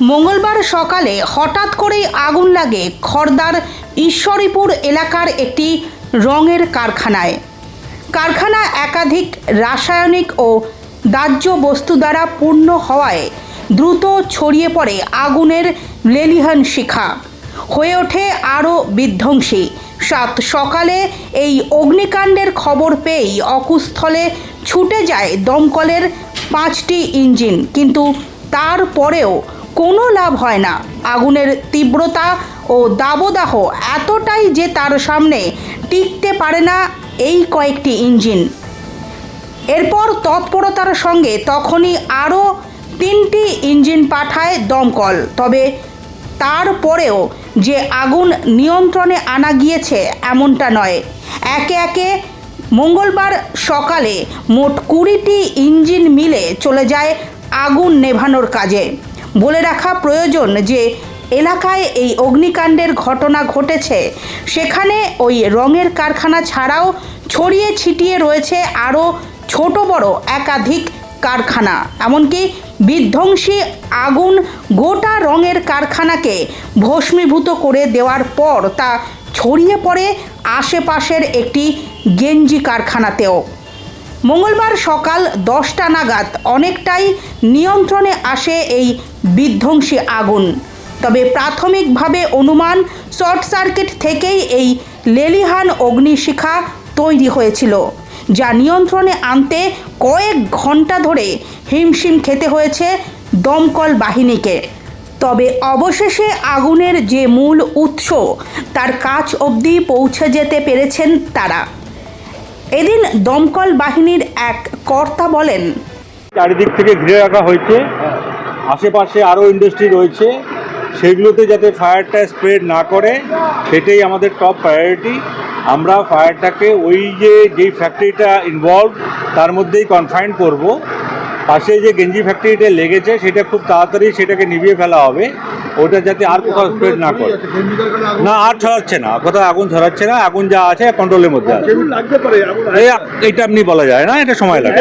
মঙ্গলবার সকালে হঠাৎ করেই আগুন লাগে খড়দার ঈশ্বরীপুর এলাকার একটি রঙের কারখানায়। কারখানা একাধিক রাসায়নিক ও দাহ্য বস্তু দ্বারা পূর্ণ হওয়ায় দ্রুত ছড়িয়ে পড়ে আগুনের লেলিহান শিখা। হয়ে ওঠে আরও বিধ্বংসী। সাত সকালে এই অগ্নিকাণ্ডের খবর পেয়েই অকুস্থলে ছুটে যায় দমকলের পাঁচটি ইঞ্জিন। কিন্তু তারপরেও কোনো লাভ হয় না। আগুনের তীব্রতা ও দাবদাহ এতটাই যে তার সামনে টিকতে পারে না এই কয়েকটি ইঞ্জিন। এরপর তৎপরতার সঙ্গে তখনই আরও তিনটি ইঞ্জিন পাঠায় দমকল। তবে তারপরেও যে আগুন নিয়ন্ত্রণে আনা গিয়েছে এমনটা নয়। একে একে মঙ্গলবার সকালে মোট কুড়িটি ইঞ্জিন মিলে চলে যায় আগুন নেভানোর কাজে। বলে রাখা প্রয়োজন যে এলাকায় এই অগ্নিকাণ্ডের ঘটনা ঘটেছে। সেখানে ওই রঙের কারখানা ছাড়াও ছড়িয়ে ছিটিয়ে রয়েছে আরও ছোট বড় একাধিক কারখানা। এমনকি বিধ্বংসী আগুন গোটা রঙের কারখানাকে ভস্মীভূত করে দেওয়ার পর তা ছড়িয়ে পড়ে আশেপাশের একটি গেঞ্জি কারখানাতেও। মঙ্গলবার সকাল দশটা নাগাদ অনেকটাই নিয়ন্ত্রণে আসে এই বিধ্বংসী আগুন। তবে প্রাথমিকভাবে অনুমান, শর্ট সার্কিট থেকেই এই লেলিহান অগ্নিশিখা তৈরি হয়েছিল, যা নিয়ন্ত্রণে আনতে কয়েক ঘণ্টা ধরে হিমশিম খেতে হয়েছে দমকল বাহিনীকে। তবে অবশেষে আগুনের যে মূল উৎস, তার কাজ অবধি পৌঁছে যেতে পেরেছেন তারা। এদিন দমকল বাহিনীর এক কর্তা বলেন, চারিদিক থেকে ঘিরে রাখা হয়েছে। আশেপাশে আরও ইন্ডাস্ট্রি রয়েছে সেগুলোতে যাতে ফায়ারটা স্প্রেড না করে সেটাই আমাদের টপ প্রায়োরিটি আমরা ফায়ারটাকে ওই যে যেই ফ্যাক্টরিটা ইনভলভ তার মধ্যেই কনফাইন করব। পাশে যে গেঞ্জি ফ্যাক্টরিটা লেগেছে সেটা খুব তাড়াতাড়ি সেটাকে নিভিয়ে ফেলা হবে। ওটা যাতে আর কোথাও স্প্রেড না করে। না আর ছড়াচ্ছে না কোথাও আগুন ছড়াচ্ছে না আগুন যা আছে কন্ট্রোলের মধ্যে আছে। এইটা আপনি বলা যায় না এটা সময় লাগে।